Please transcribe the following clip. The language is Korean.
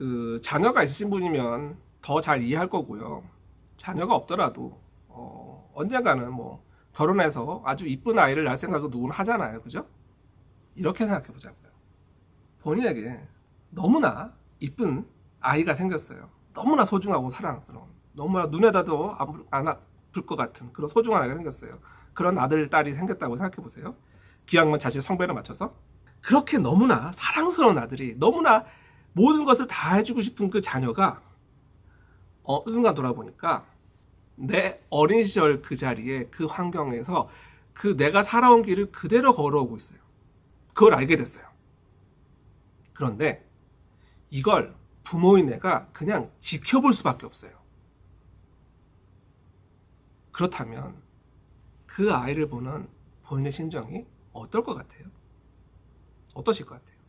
그 자녀가 있으신 분이면 더 잘 이해할 거고요. 자녀가 없더라도 어, 언젠가는 뭐 결혼해서 아주 이쁜 아이를 낳을 생각을 누구는 하잖아요. 그죠? 이렇게 생각해 보자고요. 본인에게 너무나 이쁜 아이가 생겼어요. 너무나 소중하고 사랑스러운, 너무나 눈에다도 안, 안 아플 것 같은 그런 소중한 아이가 생겼어요. 그런 아들, 딸이 생겼다고 생각해 보세요. 귀양만 자신의 성별에 맞춰서. 그렇게 너무나 사랑스러운 아들이 너무나 모든 것을 다 해주고 싶은 그 자녀가 어느 순간 돌아보니까 내 어린 시절 그 자리에 그 환경에서 그 내가 살아온 길을 그대로 걸어오고 있어요. 그걸 알게 됐어요. 그런데 이걸 부모인 내가 그냥 지켜볼 수밖에 없어요. 그렇다면 그 아이를 보는 본인의 심정이 어떨 것 같아요? 어떠실 것 같아요?